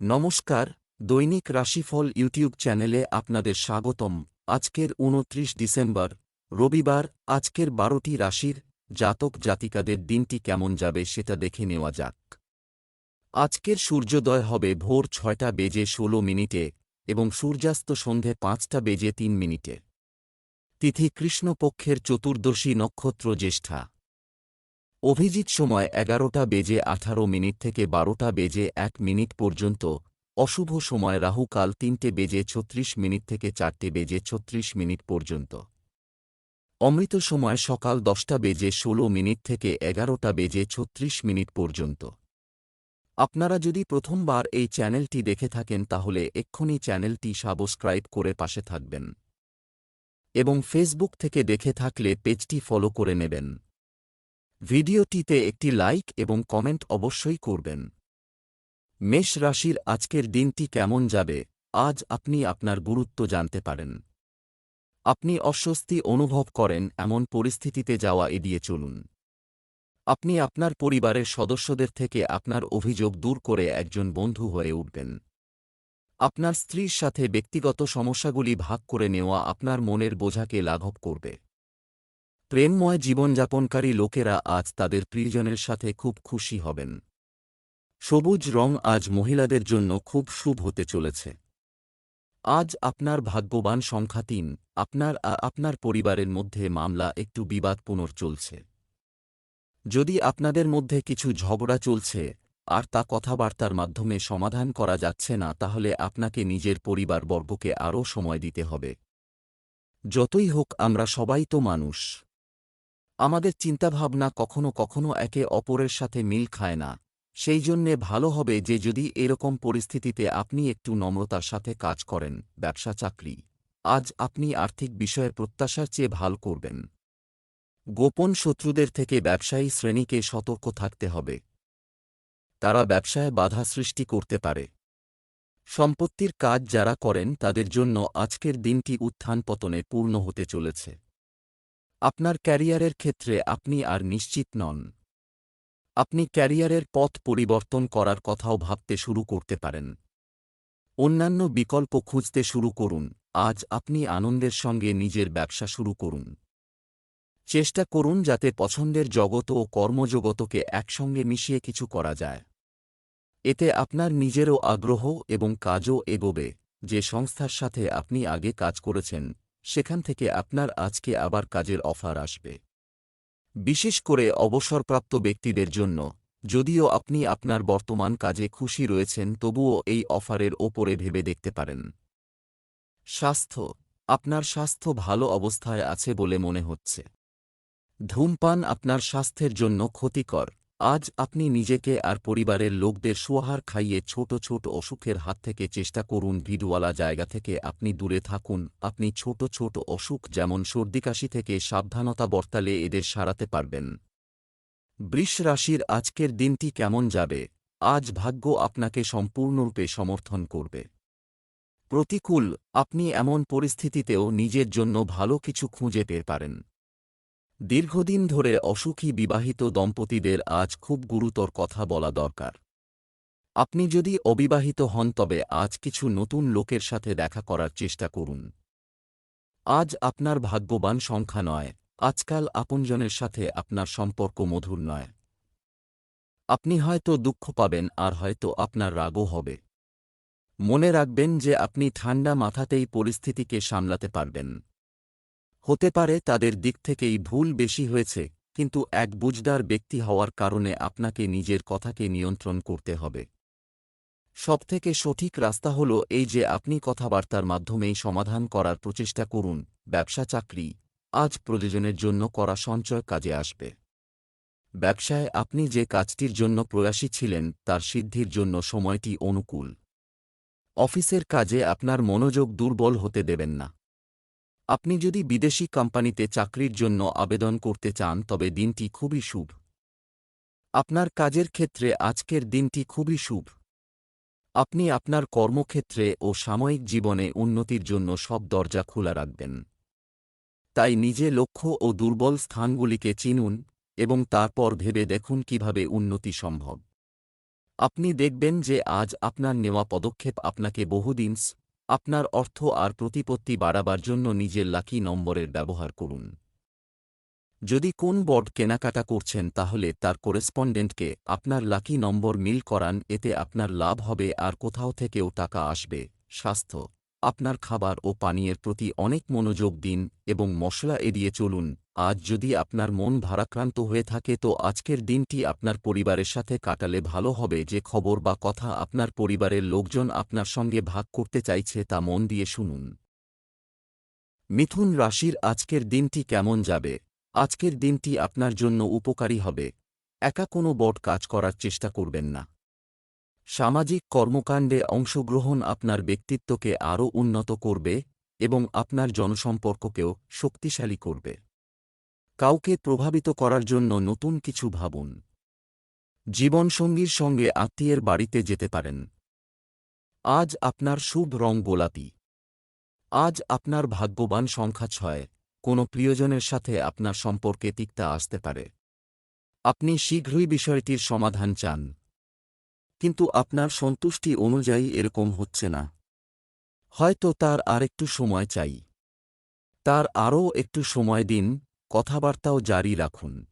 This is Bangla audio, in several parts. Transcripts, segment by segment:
নমস্কার, দৈনিক রাশিফল ইউটিউব চ্যানেলে আপনাদের স্বাগতম। আজকের উনত্রিশ ডিসেম্বর, রবিবার, আজকের বারোটি রাশির জাতক জাতিকাদের দিনটি কেমন যাবে সেটা দেখে নেওয়া যাক। আজকের সূর্যোদয় হবে ভোর ছয়টা বেজে ষোলো মিনিটে এবং সূর্যাস্ত সন্ধে পাঁচটা বেজে তিন মিনিটে। তিথি কৃষ্ণপক্ষের চতুর্দশী নক্ষত্র জ্যেষ্ঠা। অভিজিৎ সময় এগারোটা বেজে আঠারো মিনিট থেকে বারোটা বেজে এক মিনিট পর্যন্ত, অশুভ সময় রাহুকাল তিনটে বেজে ছত্রিশ মিনিট থেকে চারটে বেজে ছত্রিশ মিনিট পর্যন্ত। অমৃত সময় সকাল দশটা বেজে ষোলো মিনিট থেকে এগারোটা বেজে ছত্রিশ মিনিট পর্যন্ত। আপনারা যদি প্রথমবার এই চ্যানেলটি দেখে থাকেন তাহলে এক্ষুনি চ্যানেলটি সাবস্ক্রাইব করে পাশে থাকবেন। এবং ফেসবুক থেকে দেখে থাকলে পেজটি ফলো করে নেবেন। ভিডিওটিতে একটি লাইক এবং কমেন্ট অবশ্যই করবেন। মেষ রাশির আজকের দিনটি কেমন যাবে, আজ আপনি আপনার গুরুত্ব জানতে পারেন। আপনি অস্বস্তি অনুভব করেন, এমন পরিস্থিতিতে যাওয়া এড়িয়ে চলুন। আপনি আপনার পরিবারের সদস্যদের থেকে আপনার অভিযোগ দূর করে একজন বন্ধু হয়ে উঠবেন। আপনার স্ত্রীর সাথে ব্যক্তিগত সমস্যাগুলি ভাগ করে নেওয়া আপনার মনের বোঝাকে লাঘব করবে। প্রেমময় জীবনযাপনকারী লোকেরা আজ তাদের প্রিয়জনের সাথে খুব খুশি হবেন। সবুজ রং আজ মহিলাদের জন্য খুব শুভ হতে চলেছে। আজ আপনার ভাগ্যবান সংখ্যা তিন, আপনার আর আপনার পরিবারের মধ্যে মামলা একটু বিবাদপুনর চলছে। যদি আপনাদের মধ্যে কিছু ঝগড়া চলছে, আর তা কথাবার্তার মাধ্যমে সমাধান করা যাচ্ছে না, তাহলে আপনাকে নিজের পরিবার পরিবারবর্গকে আরও সময় দিতে হবে। যতই হোক আমরা সবাই তো মানুষ। আমাদের চিন্তাভাবনা কখনো কখনো একে অপরের সাথে মিল খায় না। সেই জন্যে ভালো হবে যে যদি এরকম পরিস্থিতিতে আপনি একটু নম্রতার সাথে কাজ করেন, ব্যবসা, চাকরি। আজ আপনি আর্থিক বিষয়ের প্রত্যাশার চেয়ে ভালো করবেন। গোপন শত্রুদের থেকে ব্যবসায়ী শ্রেণীকে সতর্ক থাকতে হবে। তারা ব্যবসায় বাধা সৃষ্টি করতে পারে। সম্পত্তির কাজ যারা করেন তাদের জন্য আজকের দিনটি উত্থান পতনে পূর্ণ হতে চলেছে। আপনার ক্যারিয়ারের ক্ষেত্রে আপনি আর নিশ্চিত নন। আপনি ক্যারিয়ারের পথ পরিবর্তন করার কথাও ভাবতে শুরু করতে পারেন। অন্যান্য বিকল্প খুঁজতে শুরু করুন। আজ আপনি আনন্দের সঙ্গে নিজের ব্যবসা শুরু করুন। চেষ্টা করুন যাতে পছন্দের জগৎ ও কর্মজগতকে একসঙ্গে মিশিয়ে কিছু করা যায়। এতে আপনার নিজেরও আগ্রহ এবং কাজও এগোবে। যে সংস্থার সাথে আপনি আগে কাজ করেছেন সেখান থেকে আপনার আজকে আবার কাজের অফার আসবে। বিশেষ করে অবসরপ্রাপ্ত ব্যক্তিদের জন্য, যদিও আপনি আপনার বর্তমান কাজে খুশি রয়েছেন, তবুও এই অফারের ওপরে ভেবে দেখতে পারেন। স্বাস্থ্য, আপনার স্বাস্থ্য ভালো অবস্থায় আছে বলে মনে হচ্ছে। ধূমপান আপনার স্বাস্থ্যের জন্য ক্ষতিকর। আজ আপনি নিজেকে আর পরিবারের লোকদের সুয়াহার খাইয়ে ছোট ছোট অসুখের হাত থেকে চেষ্টা করুন ভিড়ওয়ালা জায়গা থেকে আপনি দূরে থাকুন। আপনি ছোট ছোট অসুখ যেমন সর্দিকাশি থেকে সাবধানতা বর্তালে এদের সারাতে পারবেন। বৃষ রাশির আজকের দিনটি কেমন যাবে? আজ ভাগ্য আপনাকে সম্পূর্ণরূপে সমর্থন করবে। প্রতিকূল, আপনি এমন পরিস্থিতিতেও নিজের জন্য ভালো কিছু খুঁজে পেয়ে পারেন। দীর্ঘদিন ধরে অসুখী বিবাহিত দম্পতিদের আজ খুব গুরুতর কথা বলা দরকার। আপনি যদি অবিবাহিত হন, তবে আজ কিছু নতুন লোকের সাথে দেখা করার চেষ্টা করুন। আজ আপনার ভাগ্যবান সংখ্যা নয়, আজকাল আপনজনের সাথে আপনার সম্পর্ক মধুর নয়। আপনি হয়তো দুঃখ পাবেন, আর হয়তো আপনার রাগও হবে। মনে রাখবেন যে আপনি ঠান্ডা মাথাতেই পরিস্থিতিকে সামলাতে পারবেন। হতে পারে তাদের দিক থেকেই ভুল বেশি হয়েছে, কিন্তু এক বুঝদার ব্যক্তি হওয়ার কারণে আপনাকে নিজের কথাকে নিয়ন্ত্রণ করতে হবে। সবথেকে সঠিক রাস্তা হল এই যে আপনি কথাবার্তার মাধ্যমেই সমাধান করার প্রচেষ্টা করুন, ব্যবসা চাকরি, আজ প্রয়োজনের জন্য করা সঞ্চয় কাজে আসবে। ব্যবসায় আপনি যে কাজটির জন্য প্রয়াসী ছিলেন, তার সিদ্ধির জন্য সময়টি অনুকূল। অফিসের কাজে আপনার মনোযোগ দুর্বল হতে দেবেন না। আপনি যদি বিদেশি কোম্পানিতে চাকরির জন্য আবেদন করতে চান, তবে দিনটি খুবই শুভ। আপনার কাজের ক্ষেত্রে আজকের দিনটি খুবই শুভ। আপনি আপনার কর্মক্ষেত্রে ও সাময়িক জীবনে উন্নতির জন্য সব দরজা খোলা রাখবেন। তাই নিজে লক্ষ্য ও দুর্বল স্থানগুলিকে চিনুন এবং তারপর ভেবে দেখুন কীভাবে উন্নতি সম্ভব। আপনি দেখবেন যে আজ আপনার নেওয়া পদক্ষেপ আপনাকে বহুদিন আপনার অর্থ আর প্রতিপত্তি বাড়াবার জন্য নিজের লাকি নম্বরের ব্যবহার করুন। যদি কোন বড কেনাকাটা করছেন তাহলে তার কোরেসপন্ডেন্টকে আপনার লাকি নম্বর মিল করান, এতে আপনার লাভ হবে আর কোথাও থেকেও টাকা আসবে। স্বাস্থ্য আপনার খাবার ও পানীয়ের প্রতি অনেক মনোযোগ দিন এবং মশলা এড়িয়ে চলুন। আজ যদি আপনার মন ভারাক্রান্ত হয়ে থাকে তো আজকের দিনটি আপনার পরিবারের সাথে কাটালে ভালো হবে যে খবর বা কথা আপনার পরিবারের লোকজন আপনার সঙ্গে ভাগ করতে চাইছে তা মন দিয়ে শুনুন। মিথুন রাশির আজকের দিনটি কেমন যাবে? আজকের দিনটি আপনার জন্য উপকারী হবে। একা কোনো বট কাজ করার চেষ্টা করবেন না। সামাজিক কর্মকাণ্ডে অংশগ্রহণ আপনার ব্যক্তিত্বকে আরও উন্নত করবে এবং আপনার জনসম্পর্ককেও শক্তিশালী করবে। কাউকে প্রভাবিত করার জন্য নতুন কিছু ভাবুন। জীবনসঙ্গীর সঙ্গে আত্মীয়ের বাড়িতে যেতে পারেন। আজ আপনার শুভ রং গোলাপি। আজ আপনার ভাগ্যবান সংখ্যা ছয়। কোনো প্রিয়জনের সাথে আপনার সম্পর্কে তিক্তা আসতে পারে। আপনি শীঘ্রই বিষয়টির সমাধান চান। কিন্তু আপনার সন্তুষ্টি অনুযায়ী এরকম হচ্ছে না। হয়তো তার আরেকটু সময় চাই। তার আরও একটু সময় দিন, কথাবার্তাও জারি রাখুন।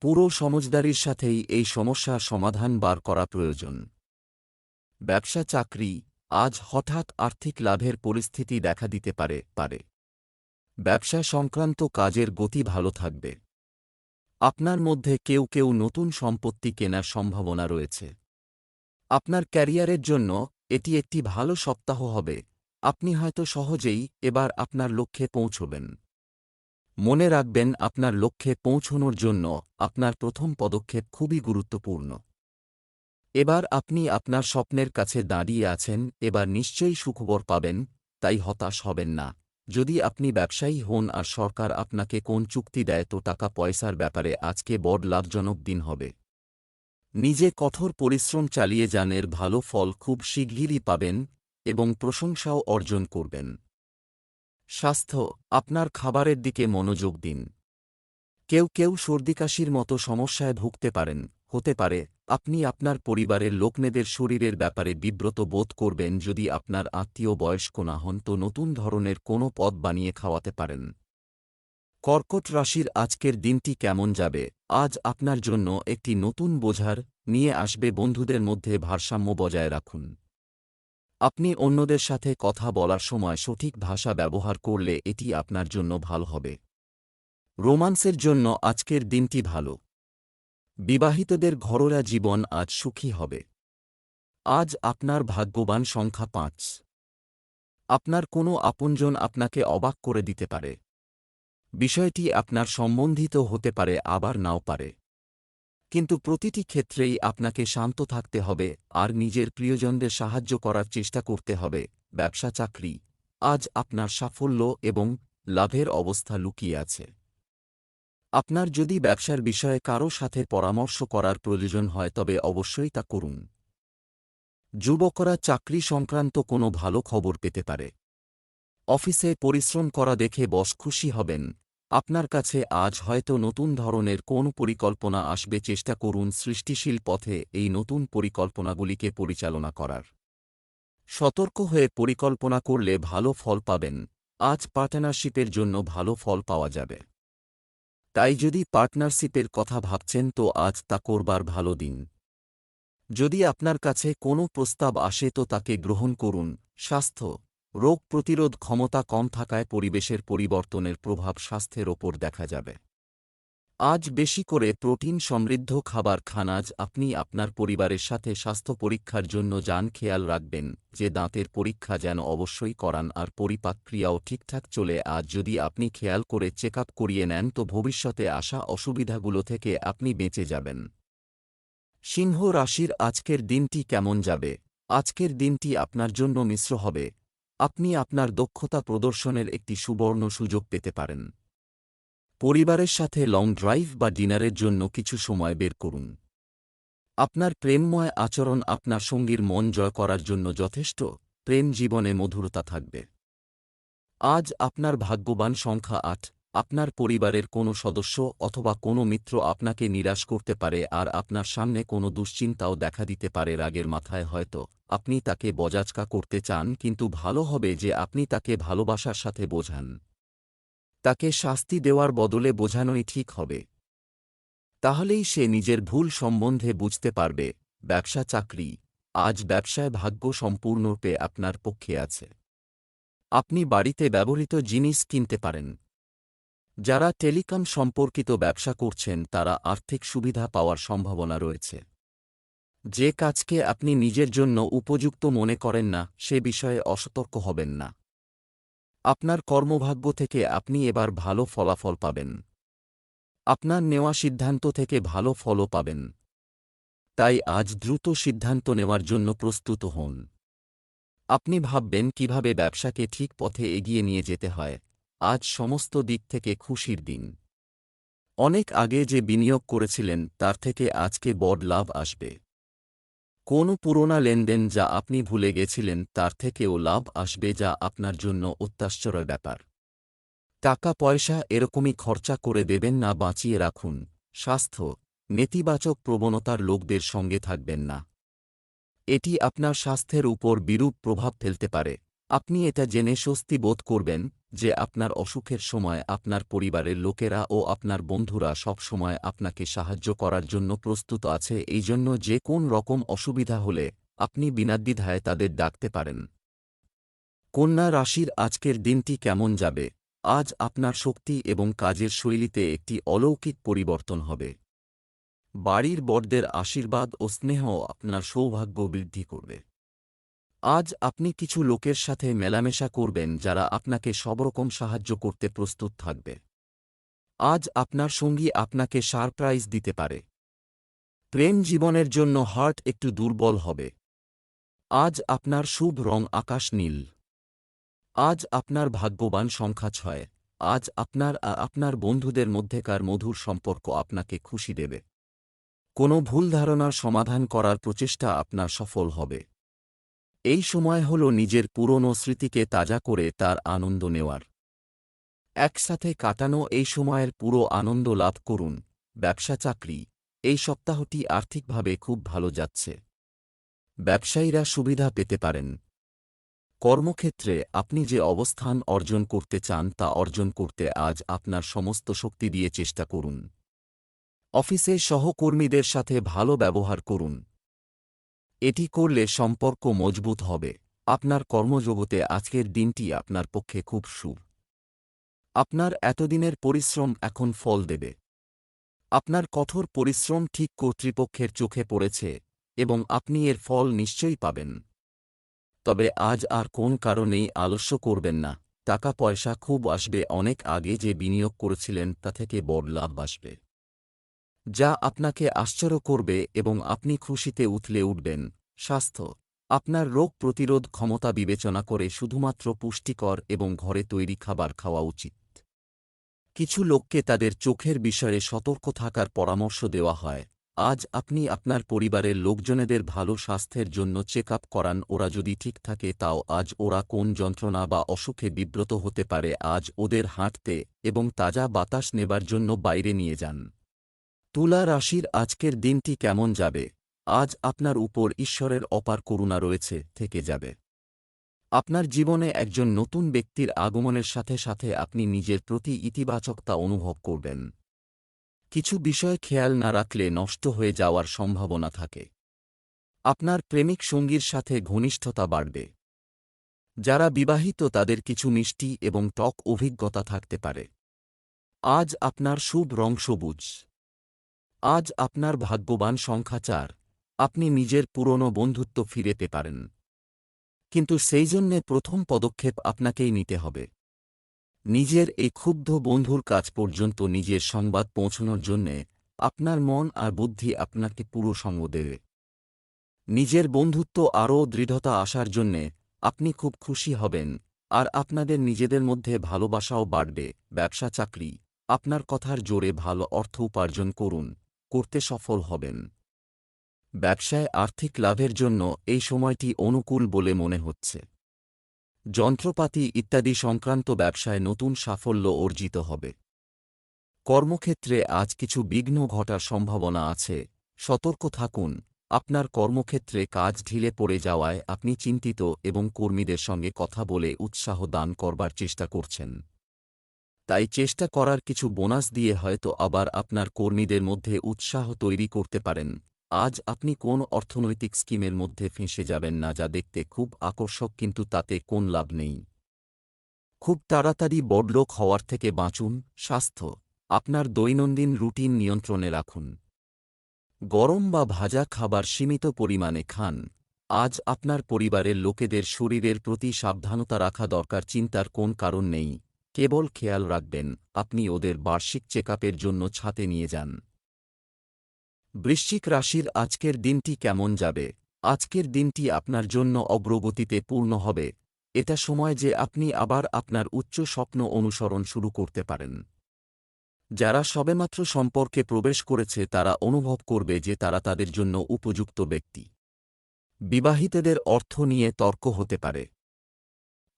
পুরো সমজদারির সাথেই এই সমস্যার সমাধান বার করা প্রয়োজন। ব্যবসা চাকরি আজ হঠাৎ আর্থিক লাভের পরিস্থিতি দেখা দিতে পারে পারে। ব্যবসা সংক্রান্ত কাজের গতি ভালো থাকবে। আপনার মধ্যে কেউ কেউ নতুন সম্পত্তি কেনার সম্ভাবনা রয়েছে। আপনার ক্যারিয়ারের জন্য এটি একটি ভালো সপ্তাহ হবে। আপনি হয়তো সহজেই এবার আপনার লক্ষ্যে পৌঁছবেন। মনে রাখবেন, আপনার লক্ষ্যে পৌঁছনোর জন্য আপনার প্রথম পদক্ষেপ খুবই গুরুত্বপূর্ণ। এবার আপনি আপনার স্বপ্নের কাছে দাঁড়িয়ে আছেন, এবার নিশ্চয়ই সুখবর পাবেন, তাই হতাশ হবেন না। যদি আপনি ব্যবসায়ী হন আর সরকার আপনাকে কোন চুক্তি দেয়, তো টাকা পয়সার ব্যাপারে আজকে বড় লাভজনক দিন হবে। নিজে কঠোর পরিশ্রম চালিয়ে যান এর ভালো ফল খুব শীঘ্রই পাবেন এবং প্রশংসাও অর্জন করবেন। স্বাস্থ্য, আপনার খাবারের দিকে মনোযোগ দিন। কেউ কেউ সর্দিকাশির মতো সমস্যায় ভুগতে পারেন, হতে পারে, আপনি আপনার পরিবারের লোকনেদের শরীরের ব্যাপারে বিব্রত বোধ করবেন যদি আপনার আত্মীয় বয়স্ক না হন তো নতুন ধরনের কোনো পদ বানিয়ে খাওয়াতে পারেন। কর্কট রাশির আজকের দিনটি কেমন যাবে? আজ আপনার জন্য একটি নতুন বোঝার নিয়ে আসবে বন্ধুদের মধ্যে ভারসাম্য বজায় রাখুন। আপনি অন্যদের সাথে কথা বলার সময় সঠিক ভাষা ব্যবহার করলে এটি আপনার জন্য ভালো হবে। রোমান্সের জন্য আজকের দিনটি ভালো। বিবাহিতদের ঘরোয়া জীবন আজ সুখী হবে। আজ আপনার ভাগ্যবান সংখ্যা পাঁচ। আপনার কোনো আপনজন আপনাকে অবাক করে দিতে পারে। বিষয়টি আপনার সম্বন্ধিত হতে পারে, আবার নাও পারে। কিন্তু প্রতিটি ক্ষেত্রেই আপনাকে শান্ত থাকতে হবে, আর নিজের প্রিয়জনদের সাহায্য করার চেষ্টা করতে হবে, ব্যবসা চাকরি। আজ আপনার সাফল্য এবং লাভের অবস্থা লুকিয়ে আছে। আপনার যদি ব্যবসার বিষয়ে কারও সাথে পরামর্শ করার প্রয়োজন হয়, তবে অবশ্যই তা করুন। যুবকরা চাকরি সংক্রান্ত কোনো ভালো খবর পেতে পারে। অফিসে পরিশ্রম করা দেখে বস খুশি হবেন। আপনার কাছে আজ হয়তো নতুন ধরনের কোন পরিকল্পনা আসবে, চেষ্টা করুন সৃষ্টিশীল পথে এই নতুন পরিকল্পনাগুলিকে পরিচালনা করার। সতর্ক হয়ে পরিকল্পনা করলে ভালো ফল পাবেন। আজ পার্টনারশিপের জন্য ভালো ফল পাওয়া যাবে। তাই যদি পার্টনারশিপের কথা ভাবছেন, তো আজ তা করবার ভালো দিন। যদি আপনার কাছে কোনো প্রস্তাব আসে, তো তাকে গ্রহণ করুন। স্বাস্থ্য রোগ প্রতিরোধ ক্ষমতা কম থাকায় পরিবেশের পরিবর্তনের প্রভাব স্বাস্থ্যের ওপর দেখা যাবে। আজ বেশি করে প্রোটিন সমৃদ্ধ খাবার খান, আজ আপনি আপনার পরিবারের সাথে স্বাস্থ্য পরীক্ষার জন্য যান, খেয়াল রাখবেন যে দাঁতের পরীক্ষা যেন অবশ্যই করান আর পরিপাক ক্রিয়াও ঠিকঠাক চলে। আজ যদি আপনি খেয়াল করে চেক করিয়ে নেন, তো ভবিষ্যতে আসা অসুবিধাগুলো থেকে আপনি বেঁচে যাবেন। সিংহ রাশির আজকের দিনটি কেমন যাবে? আজকের দিনটি আপনার জন্য মিশ্র হবে। আপনি আপনার দক্ষতা প্রদর্শনের একটি সুবর্ণ সুযোগ পেতে পারেন। পরিবারের সাথে লং ড্রাইভ বা ডিনারের জন্য কিছু সময় বের করুন। আপনার প্রেমময় আচরণ আপনার সঙ্গীর মন জয় করার জন্য যথেষ্ট, প্রেম জীবনে মধুরতা থাকবে। আজ আপনার ভাগ্যবান সংখ্যা আট। আপনার পরিবারের কোনো সদস্য অথবা কোনো মিত্র আপনাকে নিরাশ করতে পারে আর আপনার সামনে কোনো দুশ্চিন্তাও দেখা দিতে পারে রাগের মাথায় হয়তো। আপনি তাকে বজাজকা করতে চান কিন্তু ভালো হবে যে আপনি তাকে ভালোবাসার সাথে বোঝান। তাকে শাস্তি দেওয়ার বদলে বোঝানোই ঠিক হবে। তাহলেই সে নিজের ভুল সম্বন্ধে বুঝতে পারবে, ব্যবসা চাকরি, আজ ব্যবসায় ভাগ্য সম্পূর্ণরূপে আপনার পক্ষে আছে। আপনি বাড়িতে ব্যবহৃত জিনিস কিনতে পারেন। যারা টেলিকম সম্পর্কিত ব্যবসা করছেন, তারা আর্থিক সুবিধা পাওয়ার সম্ভাবনা রয়েছে। যে কাজকে আপনি নিজের জন্য উপযুক্ত মনে করেন না, সে বিষয়ে অসতর্ক হবেন না। আপনার কর্মভাগ্য থেকে আপনি এবার ভালো ফলাফল পাবেন। আপনার নেওয়া সিদ্ধান্ত থেকে ভালো ফলও পাবেন। তাই আজ দ্রুত সিদ্ধান্ত নেওয়ার জন্য প্রস্তুত হন। আপনি ভাববেন কীভাবে ব্যবসাকে ঠিক পথে এগিয়ে নিয়ে যেতে হয়। আজ সমস্ত দিক থেকে খুশির দিন। অনেক আগে যে বিনিয়োগ করেছিলেন, তার থেকে আজকে বড় লাভ আসবে। কোনো পুরোনা লেনদেন যা আপনি ভুলে গেছিলেন, তার থেকেও লাভ আসবে যা আপনার জন্য অত্যাশ্চর্য ব্যাপার। টাকা পয়সা এরকমই খরচা করে দেবেন না, বাঁচিয়ে রাখুন। স্বাস্থ্য, নেতিবাচক প্রবণতার লোকদের সঙ্গে থাকবেন না। এটি আপনার স্বাস্থ্যের উপর বিরূপ প্রভাব ফেলতে পারে। আপনি এটা জেনে স্বস্তি বোধ করবেন যে আপনার অসুখের সময় আপনার পরিবারের লোকেরা ও আপনার বন্ধুরা সব সময় আপনাকে সাহায্য করার জন্য প্রস্তুত আছে, এই জন্য যে কোন রকম অসুবিধা হলে আপনি বিনাদ্বিধায় তাদের ডাকতে পারেন। কন্যা রাশির আজকের দিনটি কেমন যাবে? আজ আপনার শক্তি এবং কাজের শৈলীতে একটি অলৌকিক পরিবর্তন হবে। বাড়ির বড়দের আশীর্বাদ ও স্নেহ আপনার সৌভাগ্য বৃদ্ধি করবে। আজ আপনি কিছু লোকের সাথে মেলামেশা করবেন যারা আপনাকে সবরকম সাহায্য করতে প্রস্তুত থাকবে। আজ আপনার সঙ্গী আপনাকে সারপ্রাইজ দিতে পারে। প্রেম জীবনের জন্য হার্ট একটু দুর্বল হবে। আজ আপনার শুভ রং আকাশ নীল। আজ আপনার ভাগ্যবান সংখ্যা ছয়। আজ আপনার আপনার বন্ধুদের মধ্যেকার মধুর সম্পর্ক আপনাকে খুশি দেবে। কোনো ভুল ধারণার সমাধান করার প্রচেষ্টা আপনার সফল হবে। এই সময় হল নিজের পুরনো স্মৃতিকে তাজা করে তার আনন্দ নেওয়ার। একসাথে কাটানো এই সময়ের পুরো আনন্দ লাভ করুন, ব্যবসা চাকরি, এই সপ্তাহটি আর্থিকভাবে খুব ভালো যাচ্ছে। ব্যবসায়ীরা সুবিধা পেতে পারেন। কর্মক্ষেত্রে আপনি যে অবস্থান অর্জন করতে চান তা অর্জন করতে আজ আপনার সমস্ত শক্তি দিয়ে চেষ্টা করুন। অফিসে সহকর্মীদের সাথে ভালো ব্যবহার করুন। এটি করলে সম্পর্ক মজবুত হবে। আপনার কর্মজগতে আজকের দিনটি আপনার পক্ষে খুব শুভ। আপনার এতদিনের পরিশ্রম এখন ফল দেবে। আপনার কঠোর পরিশ্রম ঠিক কর্তৃপক্ষের চোখে পড়েছে এবং আপনি এর ফল নিশ্চয়ই পাবেন। তবে আজ আর কোন কারণেই আলস্য করবেন না। টাকা পয়সা খুব আসবে, অনেক আগে যে বিনিয়োগ করেছিলেন তা থেকে বড় লাভ আসবে। যা আপনাকে আশ্চর্য করবে এবং আপনি খুশিতে উথলে উঠবেন। স্বাস্থ্য। আপনার রোগ প্রতিরোধ ক্ষমতা বিবেচনা করে শুধুমাত্র পুষ্টিকর এবং ঘরে তৈরি খাবার খাওয়া উচিত। কিছু লোককে তাদের চোখের বিষয়ে সতর্ক থাকার পরামর্শ দেওয়া হয়। আজ আপনি আপনার পরিবারের লোকজনেদের ভালো স্বাস্থ্যের জন্য চেক আপ করান, ওরা যদি ঠিক থাকে তাও আজ ওরা কোন যন্ত্রণা বা অসুখে বিব্রত হতে পারে, আজ ওদের হাঁটতে এবং তাজা বাতাস নেবার জন্য বাইরে নিয়ে যান। তুলা রাশির আজকের দিনটি কেমন যাবে? আজ আপনার উপর ঈশ্বরের অপার করুণা রয়েছে, থেকে যাবে। আপনার জীবনে একজন নতুন ব্যক্তির আগমনের সাথে সাথে আপনি নিজের প্রতি ইতিবাচকতা অনুভব করবেন। কিছু বিষয় খেয়াল না রাখলে নষ্ট হয়ে যাওয়ার সম্ভাবনা থাকে। আপনার প্রেমিক সঙ্গীর সাথে ঘনিষ্ঠতা বাড়বে। যারা বিবাহিত তাদের কিছু মিষ্টি এবং টক অভিজ্ঞতা থাকতে পারে। আজ আপনার শুভ রং সবুজ। আজ আপনার ভাগ্যবান সংখ্যা চার। আপনি নিজের পুরনো বন্ধুত্ব ফিরেতে পারেন। কিন্তু সেই জন্যে প্রথম পদক্ষেপ আপনাকেই নিতে হবে। নিজের এই ক্ষুব্ধ বন্ধুর কাজ পর্যন্ত নিজের সংবাদ পৌঁছানোর জন্যে আপনার মন আর বুদ্ধি আপনাকে পুরো সঙ্গ দেবে। নিজের বন্ধুত্ব আরও দৃঢ়তা আসার জন্যে আপনি খুব খুশি হবেন আর আপনাদের নিজেদের মধ্যে ভালোবাসাও বাড়বে। ব্যবসা চাকরি আপনার কথার জোরে ভালো অর্থ উপার্জন করুন। করতে সফল হবেন। ব্যবসায় আর্থিক লাভের জন্য এই সময়টি অনুকূল বলে মনে হচ্ছে। যন্ত্রপাতি ইত্যাদি সংক্রান্ত ব্যবসায় নতুন সাফল্য অর্জিত হবে। কর্মক্ষেত্রে আজ কিছু বিঘ্ন ঘটার সম্ভাবনা আছে। সতর্ক থাকুন। আপনার কর্মক্ষেত্রে কাজ ঢিলে পড়ে যাওয়ায় আপনি চিন্তিত এবং কর্মীদের সঙ্গে কথা বলে উৎসাহ দান করবার চেষ্টা করছেন। তাই চেষ্টা করার কিছু বোনাস দিয়ে হয়তো আবার আপনার কর্মীদের মধ্যে উৎসাহ তৈরি করতে পারেন। আজ আপনি কোন অর্থনৈতিক স্কিমের মধ্যে ফেঁসে যাবেন না যা দেখতে খুব আকর্ষক কিন্তু তাতে কোন লাভ নেই। খুব তাড়াতাড়ি বড়লোক হওয়ার থেকে বাঁচুন, স্বাস্থ্য, আপনার দৈনন্দিন রুটিন নিয়ন্ত্রণে রাখুন। গরম বা ভাজা খাবার সীমিত পরিমাণে খান। আজ আপনার পরিবারের লোকেদের শরীরের প্রতি সাবধানতা রাখা দরকার, চিন্তার কোন কারণ নেই। কেবল খেয়াল রাখবেন, আপনি ওদের বার্ষিক চেকআপের জন্য ছাতে নিয়ে যান। বৃশ্চিক রাশির আজকের দিনটি কেমন যাবে? আজকের দিনটি আপনার জন্য অগ্রগতিতে পূর্ণ হবে। এটা সময় যে আপনি আবার আপনার উচ্চ স্বপ্ন অনুসরণ শুরু করতে পারেন। যারা সবেমাত্র সম্পর্কে প্রবেশ করেছে, তারা অনুভব করবে যে তারা তাদের জন্য উপযুক্ত ব্যক্তি। বিবাহিতদের অর্থ নিয়ে তর্ক হতে পারে।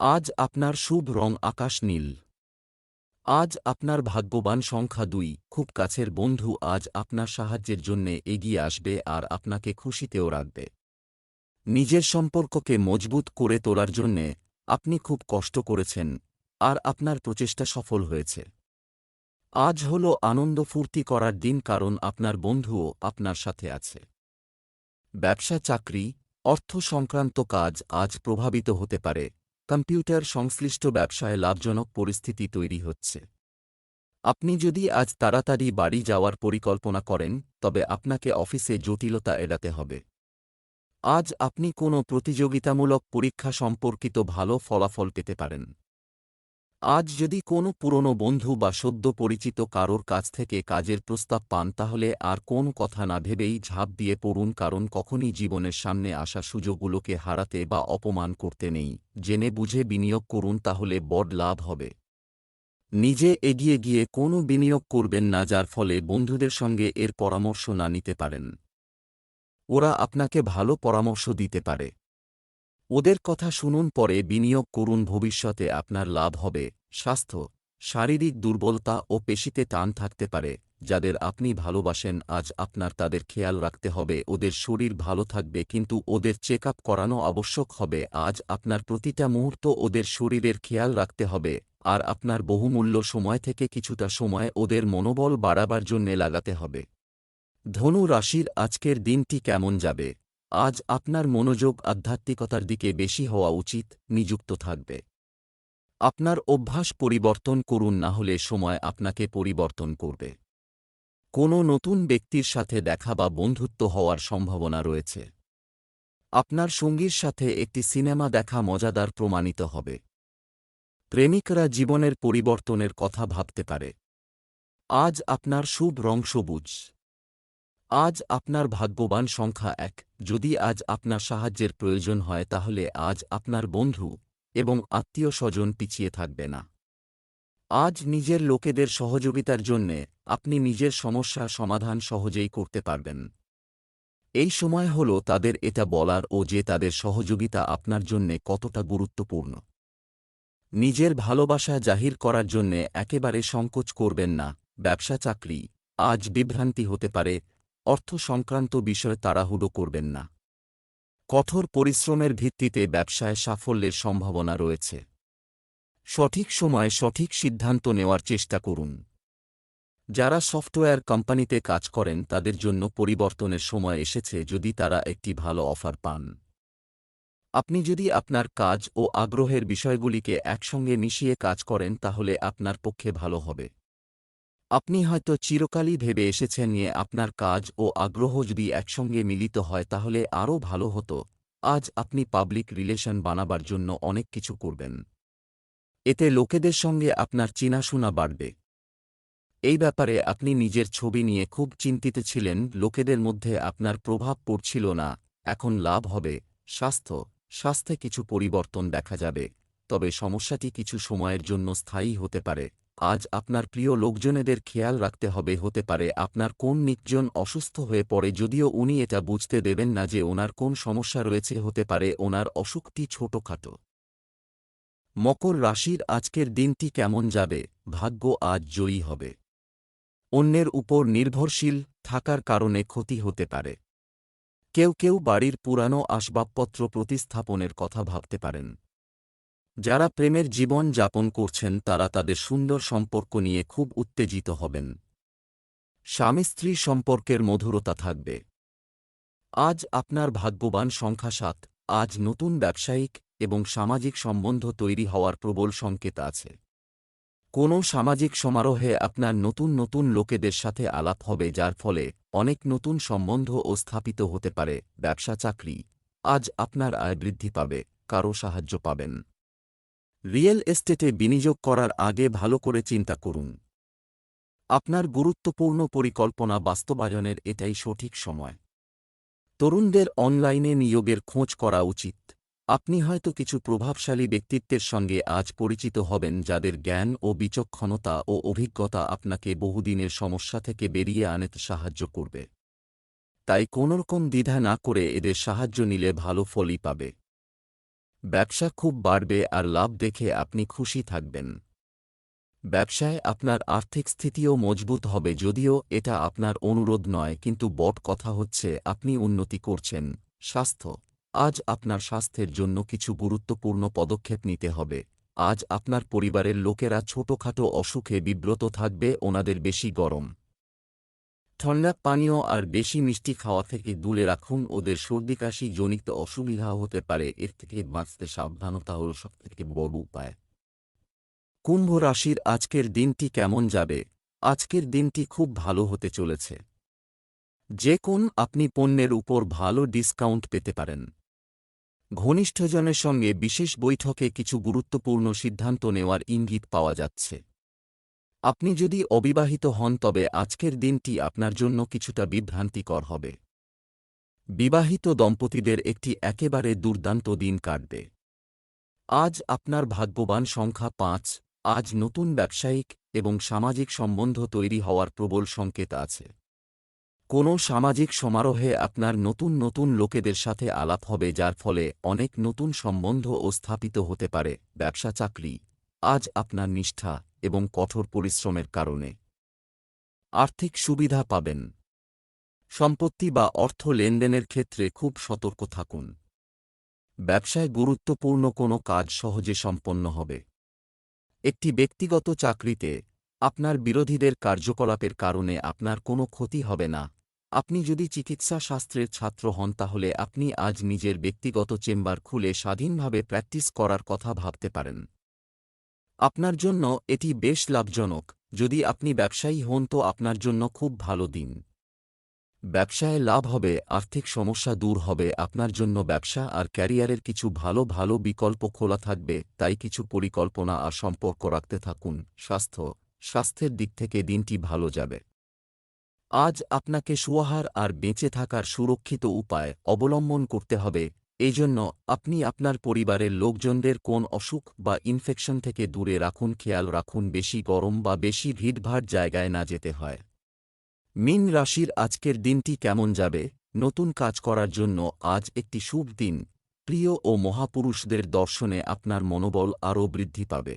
আজ আপনার শুভ রং আকাশ নীল। আজ আপনার ভাগ্যবান সংখ্যা দুই। খুব কাছের বন্ধু আজ আপনার সাহায্যের জন্যে এগিয়ে আসবে আর আপনাকে খুশিতেও রাখবে। নিজের সম্পর্ককে মজবুত করে তোলার জন্যে আপনি খুব কষ্ট করেছেন আর আপনার প্রচেষ্টা সফল হয়েছে। আজ হল আনন্দ ফুর্তি করার দিন কারণ আপনার বন্ধুও আপনার সাথে আছে। ব্যবসা, চাকরি, অর্থ সংক্রান্ত কাজ আজ প্রভাবিত হতে পারে। কম্পিউটার সংশ্লিষ্ট ব্যবসায় লাভজনক পরিস্থিতি তৈরি হচ্ছে। আপনি যদি আজ তাড়াতাড়ি বাড়ি যাওয়ার পরিকল্পনা করেন, তবে আপনাকে অফিসে জটিলতা এড়াতে হবে। আজ আপনি কোনো প্রতিযোগিতামূলক পরীক্ষা সম্পর্কিত ভালো ফলাফল পেতে পারেন। আজ যদি কোনো পুরনো বন্ধু বা সদ্য পরিচিত কারোর কাছ থেকে কাজের প্রস্তাব পান, তাহলে আর কোন কথা না ভেবেই ঝাঁপ দিয়ে পড়ুন, কারণ কখনই জীবনের সামনে আসা সুযোগগুলোকে হারাতে বা অপমান করতে নেই। জেনে বুঝে বিনিয়োগ করুন, তাহলে বড় লাভ হবে। নিজে এগিয়ে গিয়ে কোনো বিনিয়োগ করবেন না, যার ফলে বন্ধুদের সঙ্গে এর পরামর্শ না নিতে পারেন। ওরা আপনাকে ভালো পরামর্শ দিতে পারে। ওদের কথা শুনুন পরে বিনিয়োগ করুন ভবিষ্যতে আপনার লাভ হবে, স্বাস্থ্য, শারীরিক দুর্বলতা ও পেশিতে টান থাকতে পারে, যাদের আপনি ভালোবাসেন আজ আপনার তাদের খেয়াল রাখতে হবে, ওদের শরীর ভালো থাকবে কিন্তু ওদের চেক করানো আবশ্যক হবে, আজ আপনার প্রতিটা মুহূর্ত ওদের শরীরের খেয়াল রাখতে হবে, আর আপনার বহুমূল্য সময় থেকে কিছুটা সময় ওদের মনোবল বাড়াবার জন্যে লাগাতে হবে। ধনু রাশির আজকের দিনটি কেমন যাবে? আজ আপনার মনোযোগ আধ্যাত্মিকতার দিকে বেশি হওয়া উচিত, নিযুক্ত থাকবে। আপনার অভ্যাস পরিবর্তন করুন না হলে সময় আপনাকে পরিবর্তন করবে। কোনো নতুন ব্যক্তির সাথে দেখা বা বন্ধুত্ব হওয়ার সম্ভাবনা রয়েছে। আপনার সঙ্গীর সাথে একটি সিনেমা দেখা মজাদার প্রমাণিত হবে। প্রেমিকরা জীবনের পরিবর্তনের কথা ভাবতে পারে। আজ আপনার শুভ রং সবুজ। আজ আপনার ভাগ্যবান সংখ্যা এক। যদি আজ আপনার সাহায্যের প্রয়োজন হয় তাহলে আজ আপনার বন্ধু এবং আত্মীয় স্বজন পিছিয়ে থাকবে না। আজ নিজের লোকেদের সহযোগিতার জন্যে আপনি নিজের সমস্যার সমাধান সহজেই করতে পারবেন। এই সময় হল তাদের এটা বলার ও যে তাদের সহযোগিতা আপনার জন্যে কতটা গুরুত্বপূর্ণ। নিজের ভালোবাসা জাহির করার জন্যে একেবারে সংকোচ করবেন না। ব্যবসা চাকরি আজ বিভ্রান্তি হতে পারে অর্থ সংক্রান্ত বিষয়ে তাড়াহুড়ো করবেন না। কঠোর পরিশ্রমের ভিত্তিতে ব্যবসায় সাফল্যের সম্ভাবনা রয়েছে। সঠিক সময়ে সঠিক সিদ্ধান্ত নেওয়ার চেষ্টা করুন। যারা সফটওয়্যার কোম্পানিতে কাজ করেন, তাদের জন্য পরিবর্তনের সময় এসেছে যদি তারা একটি ভালো অফার পান। আপনি যদি আপনার কাজ ও আগ্রহের বিষয়গুলিকে একসঙ্গে মিশিয়ে কাজ করেন, তাহলে আপনার পক্ষে ভালো হবে। আপনি হয়তো চিরকালই ভেবে এসেছেন নিয়ে আপনার কাজ ও আগ্রহ যদি একসঙ্গে মিলিত হয় তাহলে আরও ভালো হতো। আজ আপনি পাবলিক রিলেশন বানাবার জন্য অনেক কিছু করবেন। এতে লোকেদের সঙ্গে আপনার চিনাশোনা বাড়বে। এই ব্যাপারে আপনি নিজের ছবি নিয়ে খুব চিন্তিত ছিলেন, লোকেদের মধ্যে আপনার প্রভাব পড়ছিল না। এখন লাভ হবে, স্বাস্থ্য, স্বাস্থ্যে কিছু পরিবর্তন দেখা যাবে, তবে সমস্যাটি কিছু সময়ের জন্য স্থায়ী হতে পারে। আজ আপনার প্রিয় লোকজনেদের খেয়াল রাখতে হবে, হতে পারে আপনার কোন নিকজন অসুস্থ হয়ে পড়ে, যদিও উনি এটা বুঝতে দেবেন না যে ওনার কোন সমস্যা রয়েছে, হতে পারে ওনার অসুখটি ছোটখাটো। মকর রাশির আজকের দিনটি কেমন যাবে? ভাগ্য আজ জয়ী হবে। অন্যের উপর নির্ভরশীল থাকার কারণে ক্ষতি হতে পারে। কেউ কেউ বাড়ির পুরানো আসবাবপত্র প্রতিস্থাপনের কথা ভাবতে পারেন। যারা প্রেমের জীবন যাপন করছেন তারা তাদের সুন্দর সম্পর্ক নিয়ে খুব উত্তেজিত হবেন। স্বামী স্ত্রী সম্পর্কের মধুরতা থাকবে। আজ আপনার ভাগ্যবান সংখ্যা সাত, আজ নতুন ব্যবসায়িক এবং সামাজিক সম্বন্ধ তৈরি হওয়ার প্রবল সংকেত আছে। কোনো সামাজিক সমারোহে আপনার নতুন নতুন লোকেদের সাথে আলাপ হবে যার ফলে অনেক নতুন সম্বন্ধ ও স্থাপিত হতে পারে, ব্যবসা চাকরি। আজ আপনার আয় বৃদ্ধি পাবে কারও সাহায্য পাবেন। রিয়েল এস্টেটে বিনিয়োগ করার আগে ভালো করে চিন্তা করুন। আপনার গুরুত্বপূর্ণ পরিকল্পনা বাস্তবায়নের এটাই সঠিক সময়। তরুণদের অনলাইনে নিয়োগের খোঁজ করা উচিত। আপনি হয়তো কিছু প্রভাবশালী ব্যক্তিত্বের সঙ্গে আজ পরিচিত হবেন যাদের জ্ঞান ও বিচক্ষণতা ও অভিজ্ঞতা আপনাকে বহুদিনের সমস্যা থেকে বেরিয়ে আনতে সাহায্য করবে। তাই কোনোরকম দ্বিধা না করে এদের সাহায্য নিলে ভালো ফলই পাবে। ব্যবসা খুব বাড়বে আর লাভ দেখে আপনি খুশি থাকবেন। ব্যবসায় আপনার আর্থিক স্থিতিও মজবুত হবে যদিও এটা আপনার অনুরোধ নয়, কিন্তু বট কথা হচ্ছে আপনি উন্নতি করছেন। স্বাস্থ্য। আজ আপনার স্বাস্থ্যের জন্য কিছু গুরুত্বপূর্ণ পদক্ষেপ নিতে হবে। আজ আপনার পরিবারের লোকেরা ছোটখাটো অসুখে বিব্রত থাকবে, ওনাদের বেশি গরম। ঠান্ডা পানীয় আর বেশি মিষ্টি খাওয়া থেকে দূরে রাখুন। ওদের সর্দি কাশি জনিত অসুবিধা হতে পারে। এর থেকে বাঁচতে সাবধানতা হল সবথেকে বড় উপায়। কুম্ভ রাশির আজকের দিনটি কেমন যাবে? আজকের দিনটি খুব ভালো হতে চলেছে। যে কোন আপনি পণ্যের উপর ভালো ডিসকাউন্ট পেতে পারেন। ঘনিষ্ঠজনের সঙ্গে বিশেষ বৈঠকে কিছু গুরুত্বপূর্ণ সিদ্ধান্ত নেওয়ার ইঙ্গিত পাওয়া যাচ্ছে। আপনি যদি অবিবাহিত হন, তবে আজকের দিনটি আপনার জন্য কিছুটা বিভ্রান্তিকর হবে। বিবাহিত দম্পতিদের একটি একেবারে দুর্দান্ত দিন কাটবে। আজ আপনার ভাগ্যবান সংখ্যা পাঁচ, আজ নতুন ব্যবসায়িক এবং সামাজিক সম্বন্ধ তৈরি হওয়ার প্রবল সংকেত আছে। কোনো সামাজিক সমারোহে আপনার নতুন নতুন লোকেদের সাথে আলাপ হবে, যার ফলে অনেক নতুন সম্বন্ধ ও স্থাপিত হতে পারে। ব্যবসা চাকরি, আজ আপনার নিষ্ঠা এবং কঠোর পরিশ্রমের কারণে। আর্থিক সুবিধা পাবেন। সম্পত্তি বা অর্থ লেনদেনের ক্ষেত্রে খুব সতর্ক থাকুন। ব্যবসায় গুরুত্বপূর্ণ কোনো কাজ সহজে সম্পন্ন হবে। একটি ব্যক্তিগত চাকরিতে আপনার বিরোধীদের কার্যকলাপের কারণে আপনার কোনো ক্ষতি হবে না। আপনি যদি চিকিৎসা শাস্ত্রের ছাত্র হন তাহলে আপনি আজ নিজের ব্যক্তিগত চেম্বার খুলে স্বাধীনভাবে প্র্যাকটিস করার কথা ভাবতে পারেন। আপনার জন্য এটি বেশ লাভজনক। যদি আপনি ব্যবসায়ী হন তো আপনার জন্য খুব ভালো দিন। ব্যবসায় লাভ হবে, আর্থিক সমস্যা দূর হবে, আপনার জন্য ব্যবসা আর ক্যারিয়ারের কিছু ভালো ভালো বিকল্প খোলা থাকবে, তাই কিছু পরিকল্পনা আর সম্পর্ক রাখতে থাকুন। স্বাস্থ্য, স্বাস্থ্যের দিক থেকে দিনটি ভালো যাবে। আজ আপনাকে সুয়াহার আর বেঁচে থাকার সুরক্ষিত উপায় অবলম্বন করতে হবে। এই জন্য আপনি আপনার পরিবারের লোকজনদের কোন অসুখ বা ইনফেকশন থেকে দূরে রাখুন, খেয়াল রাখুন, বেশি গরম বা বেশি ভিড়ভাড় জায়গায় না যেতে হয়। মিন রাশির আজকের দিনটি কেমন যাবে? নতুন কাজ করার জন্য আজ একটি শুভ দিন। প্রিয় ও মহাপুরুষদের দর্শনে আপনার মনোবল আরও বৃদ্ধি পাবে।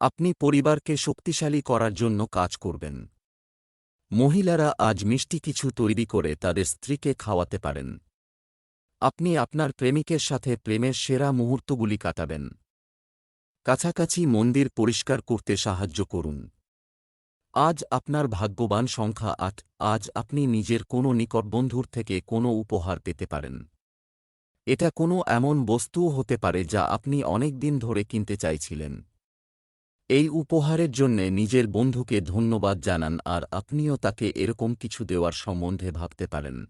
আপনি পরিবারকে শক্তিশালী করার জন্য কাজ করবেন। মহিলারা আজ মিষ্টি কিছু তৈরি করে তাদের স্ত্রীকে খাওয়াতে পারেন। আপনি আপনার প্রেমিকের সাথে প্রেমের সেরা মুহূর্তগুলি কাটাবেন। কাছাকাছি মন্দির পরিষ্কার করতে সাহায্য করুন। আজ আপনার ভাগ্যবান সংখ্যা আট, আজ আপনি নিজের কোনো নিকট বন্ধুর থেকে কোনো উপহার পেতে পারেন। এটা কোনো এমন বস্তুও হতে পারে যা আপনি অনেক দিন ধরে কিনতে চাইছিলেন। এই উপহারের জন্যে নিজের বন্ধুকে ধন্যবাদ জানান আর আপনিও তাকে এরকম কিছু দেওয়ার সম্বন্ধে ভাবতে পারেন।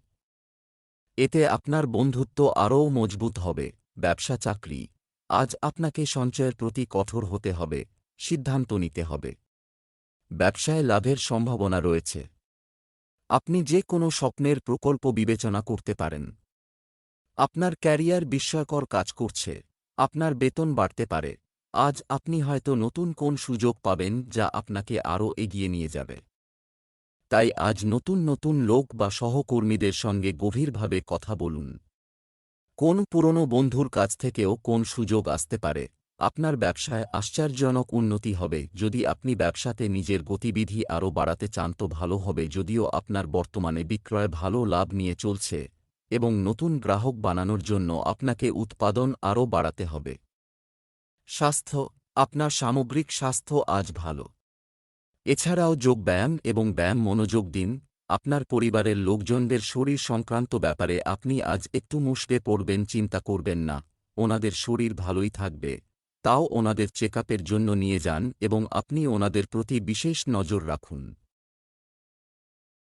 এতে আপনার বন্ধুত্ব আরও মজবুত হবে, ব্যবসা চাকরি। আজ আপনাকে সঞ্চয়ের প্রতি কঠোর হতে হবে, সিদ্ধান্ত নিতে হবে। ব্যবসায় লাভের সম্ভাবনা রয়েছে। আপনি যে কোনো স্বপ্নের প্রকল্প বিবেচনা করতে পারেন। আপনার ক্যারিয়ার বিস্ময়কর কাজ করছে, আপনার বেতন বাড়তে পারে। আজ আপনি হয়তো নতুন কোন সুযোগ পাবেন যা আপনাকে আরও এগিয়ে নিয়ে যাবে। তাই আজ নতুন নতুন লোক বা সহকর্মীদের সঙ্গে গভীরভাবে কথা বলুন। কোন পুরনো বন্ধুর কাছ থেকেও কোন সুযোগ আসতে পারে? আপনার ব্যবসায় আশ্চর্যজনক উন্নতি হবে। যদি আপনি ব্যবসাতে নিজের গতিবিধি আরও বাড়াতে চান তো ভালো হবে, যদিও আপনার বর্তমানে বিক্রয় ভালো লাভ নিয়ে চলছে এবং নতুন গ্রাহক বানানোর জন্য আপনাকে উৎপাদন আরও বাড়াতে হবে। স্বাস্থ্য, আপনার সামগ্রিক স্বাস্থ্য আজ ভালো। এছাড়াও যোগব্যায়াম এবং ব্যায়াম মনোযোগ দিন। আপনার পরিবারের লোকজনদের শরীর সংক্রান্ত ব্যাপারে আপনি আজ একটু মুষড়ে পড়বেন, চিন্তা করবেন না। ওনাদের শরীর ভালোই থাকবে। তাও ওনাদের চেকআপের জন্য নিয়ে যান এবং আপনি ওনাদের প্রতি বিশেষ নজর রাখুন।